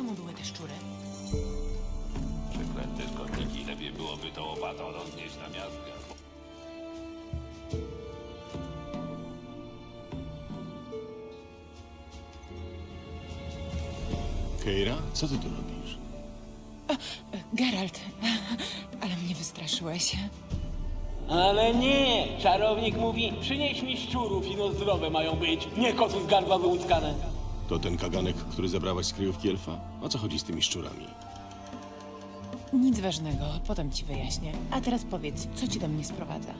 co mu były te szczury? Przeklęte szkodniki, lepiej byłoby to łopatą roznieść na miastkę. Keira, co ty tu robisz? Geralt, ale mnie wystraszyłeś. Ale nie! Czarownik mówi, przynieś mi szczurów i no zdrowe mają być, nie koty z gardła wyłuckane. To ten kaganek, który zabrałaś z kryjówki elfa? O co chodzi z tymi szczurami? Nic ważnego, potem ci wyjaśnię. A teraz powiedz, co ci do mnie sprowadza?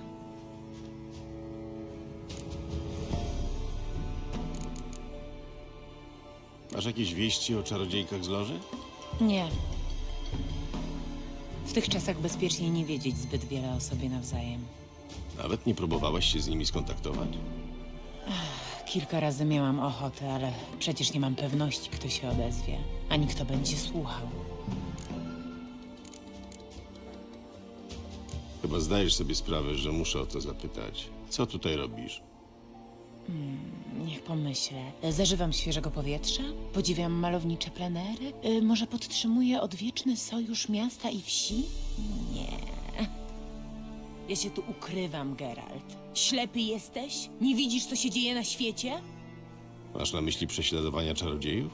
Masz jakieś wieści o czarodziejkach z loży? Nie. W tych czasach bezpiecznie nie wiedzieć zbyt wiele o sobie nawzajem. Nawet nie próbowałaś się z nimi skontaktować? Kilka razy miałam ochotę, ale przecież nie mam pewności, kto się odezwie, ani kto będzie słuchał. Chyba zdajesz sobie sprawę, że muszę o to zapytać. Co tutaj robisz? Niech pomyślę. Zażywam świeżego powietrza, podziwiam malownicze plenery, y, może podtrzymuję odwieczny sojusz miasta i wsi? Nie. Ja się tu ukrywam, Geralt. Ślepy jesteś? Nie widzisz, co się dzieje na świecie? Masz na myśli prześladowania czarodziejów?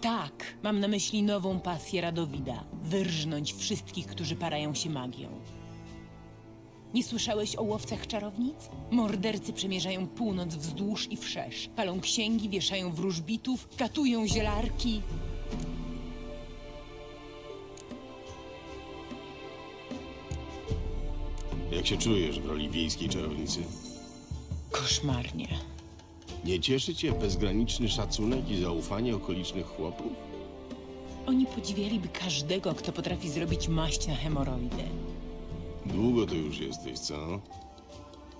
Tak, mam na myśli nową pasję Radowida. Wyrżnąć wszystkich, którzy parają się magią. Nie słyszałeś o łowcach czarownic? Mordercy przemierzają północ wzdłuż i wszerz. Palą księgi, wieszają wróżbitów, katują zielarki. Jak się czujesz w roli wiejskiej czarownicy? Koszmarnie. Nie cieszy cię bezgraniczny szacunek i zaufanie okolicznych chłopów? Oni podziwialiby każdego, kto potrafi zrobić maść na hemoroidy. Długo tu już jesteś, co?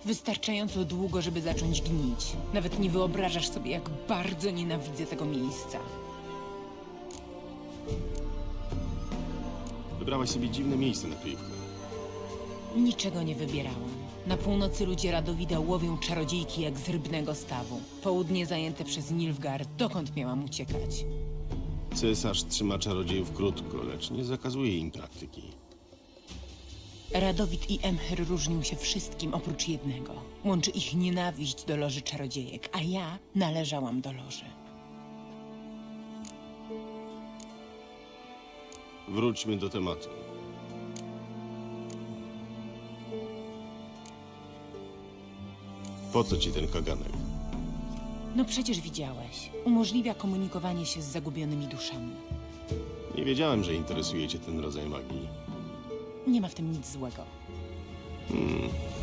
Wystarczająco długo, żeby zacząć gnić. Nawet nie wyobrażasz sobie, jak bardzo nienawidzę tego miejsca. Wybrałaś sobie dziwne miejsce na kryjówkę. Niczego nie wybierałam. Na północy ludzie Radowida łowią czarodziejki jak z rybnego stawu. Południe zajęte przez Nilfgaard. Dokąd miałam uciekać? Cesarz trzyma czarodziejów krótko, lecz nie zakazuje im praktyki. Radowid i Emhyr różnią się wszystkim oprócz jednego. Łączy ich nienawiść do loży czarodziejek, a ja należałam do loży. Wróćmy do tematu. Po co ci ten kaganek? No przecież widziałeś. Umożliwia komunikowanie się z zagubionymi duszami. Nie wiedziałem, że interesuje cię ten rodzaj magii. Nie ma w tym nic złego.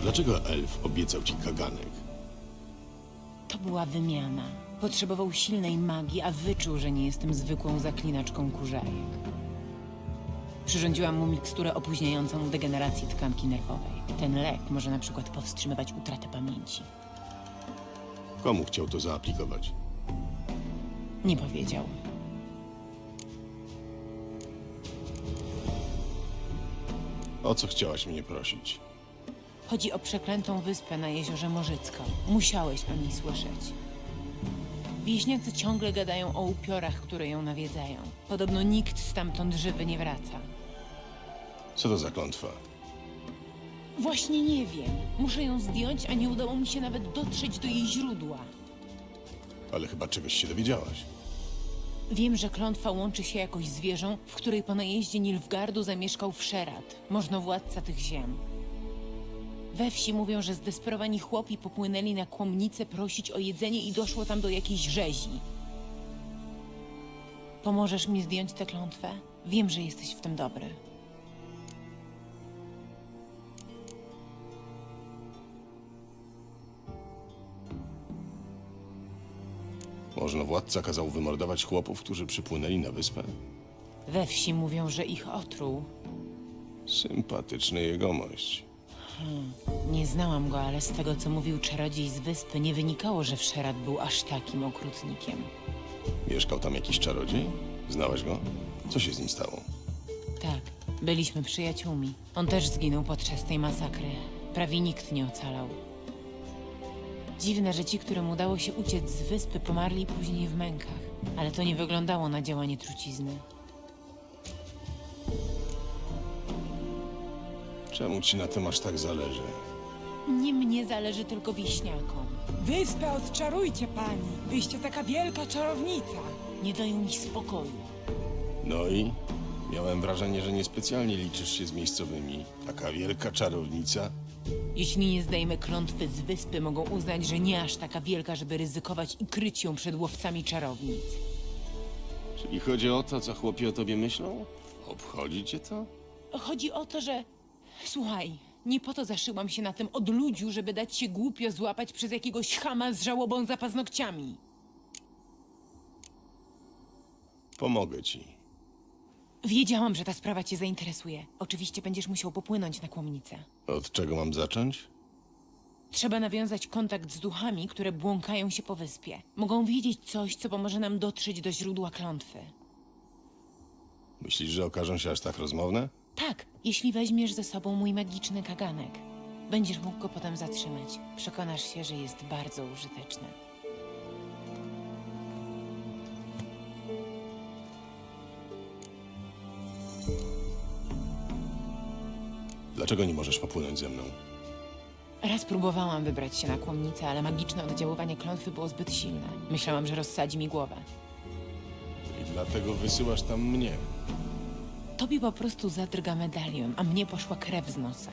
Dlaczego elf obiecał ci kaganek? To była wymiana. Potrzebował silnej magii, a wyczuł, że nie jestem zwykłą zaklinaczką kurzajek. Przyrządziłam mu miksturę opóźniającą degenerację tkanki nerwowej. Ten lek może na przykład powstrzymywać utratę pamięci. Komu chciał to zaaplikować? Nie powiedział. O co chciałaś mnie prosić? Chodzi o przeklętą wyspę na jeziorze Morzycko. Musiałeś o niej słyszeć. Wieśniacy ciągle gadają o upiorach, które ją nawiedzają. Podobno nikt stamtąd żywy nie wraca. Co to za klątwa? Właśnie nie wiem. Muszę ją zdjąć, a nie udało mi się nawet dotrzeć do jej źródła. Ale chyba czegoś się dowiedziałaś. Wiem, że klątwa łączy się jakoś z wieżą, w której po najeździe Nilfgardu zamieszkał Wszerat, możnowładca tych ziem. We wsi mówią, że zdesperowani chłopi popłynęli na kłomnicę prosić o jedzenie i doszło tam do jakiejś rzezi. Pomożesz mi zdjąć tę klątwę? Wiem, że jesteś w tym dobry. Można władca kazał wymordować chłopów, którzy przypłynęli na wyspę? We wsi mówią, że ich otruł. Sympatyczny jegomość. Nie znałam go, ale z tego, co mówił czarodziej z wyspy, nie wynikało, że Wszerat był aż takim okrutnikiem. Mieszkał tam jakiś czarodziej? Znałaś go? Co się z nim stało? Tak, byliśmy przyjaciółmi. On też zginął podczas tej masakry. Prawie nikt nie ocalał. Dziwne, że ci, którym udało się uciec z wyspy, pomarli później w mękach. Ale to nie wyglądało na działanie trucizny. Czemu ci na tym aż tak zależy? Nie mnie zależy tylko wieśniakom. Wyspę odczarujcie pani. Wyście taka wielka czarownica. Nie dają mi spokoju. No i? Miałem wrażenie, że niespecjalnie liczysz się z miejscowymi. Taka wielka czarownica? Jeśli nie zdejmę klątwy z wyspy, mogą uznać, że nie aż taka wielka, żeby ryzykować i kryć ją przed łowcami czarownic. Czyli chodzi o to, co chłopi o tobie myślą? Obchodzi cię to? Chodzi o to, że. Słuchaj, nie po to zaszyłam się na tym odludziu, żeby dać się głupio złapać przez jakiegoś chama z żałobą za paznokciami. Pomogę ci. Wiedziałam, że ta sprawa cię zainteresuje. Oczywiście będziesz musiał popłynąć na kłomnicę. Od czego mam zacząć? Trzeba nawiązać kontakt z duchami, które błąkają się po wyspie. Mogą wiedzieć coś, co pomoże nam dotrzeć do źródła klątwy. Myślisz, że okażą się aż tak rozmowne? Tak, jeśli weźmiesz ze sobą mój magiczny kaganek. Będziesz mógł go potem zatrzymać. Przekonasz się, że jest bardzo użyteczny. Dlaczego nie możesz popłynąć ze mną? Raz próbowałam wybrać się na kłomnicę, ale magiczne oddziaływanie klątwy było zbyt silne. Myślałam, że rozsadzi mi głowę. I dlatego wysyłasz tam mnie. Tobie po prostu zadrga medalion, a mnie poszła krew z nosa.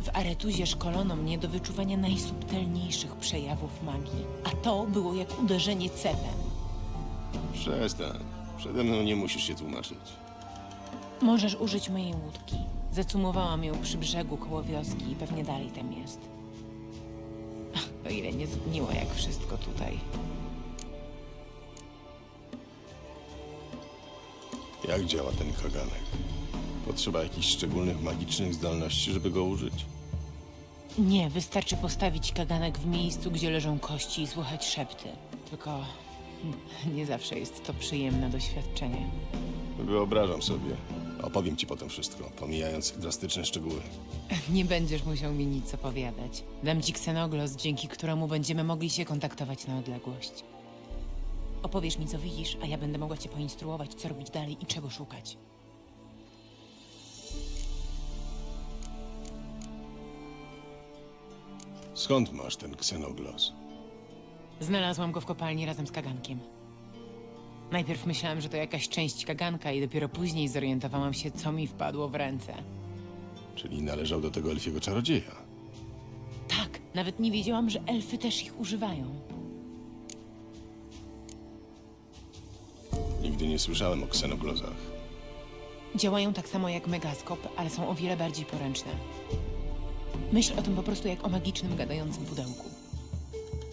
W Aretuzie szkolono mnie do wyczuwania najsubtelniejszych przejawów magii, a to było jak uderzenie cepem. Przestań. Przede mną nie musisz się tłumaczyć. Możesz użyć mojej łódki. Zacumowałam ją przy brzegu koło wioski i pewnie dalej tam jest. O ile nie zgniło jak wszystko tutaj. Jak działa ten kaganek? Potrzeba jakichś szczególnych magicznych zdolności, żeby go użyć? Nie, wystarczy postawić kaganek w miejscu, gdzie leżą kości i słuchać szepty. Tylko hmm, nie zawsze jest to przyjemne doświadczenie. Wyobrażam sobie. Opowiem ci potem wszystko, pomijając drastyczne szczegóły. Nie będziesz musiał mi nic opowiadać. Dam ci ksenoglos, dzięki któremu będziemy mogli się kontaktować na odległość. Opowiesz mi, co widzisz, a ja będę mogła cię poinstruować, co robić dalej i czego szukać. Skąd masz ten ksenoglos? Znalazłam go w kopalni razem z kagankiem. Najpierw myślałam, że to jakaś część kaganka i dopiero później zorientowałam się, co mi wpadło w ręce. Czyli należał do tego elfiego czarodzieja. Tak, nawet nie wiedziałam, że elfy też ich używają. Nigdy nie słyszałem o ksenoglozach. Działają tak samo jak megaskop, ale są o wiele bardziej poręczne. Myśl o tym po prostu jak o magicznym, gadającym pudełku.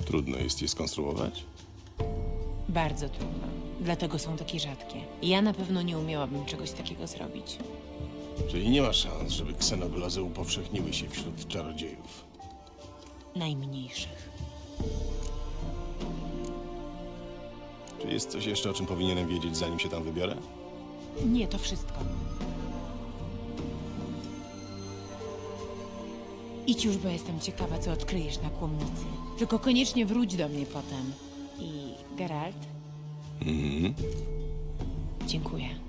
Trudno jest je skonstruować? Bardzo trudno. Dlatego są takie rzadkie. Ja na pewno nie umiałabym czegoś takiego zrobić. Czyli nie ma szans, żeby ksenoglozy upowszechniły się wśród czarodziejów. Najmniejszych. Czy jest coś jeszcze, o czym powinienem wiedzieć, zanim się tam wybiorę? Nie, to wszystko. Idź już, bo jestem ciekawa, co odkryjesz na kłomnicy. Tylko koniecznie wróć do mnie potem. I Geralt? Mhm. Dziękuję.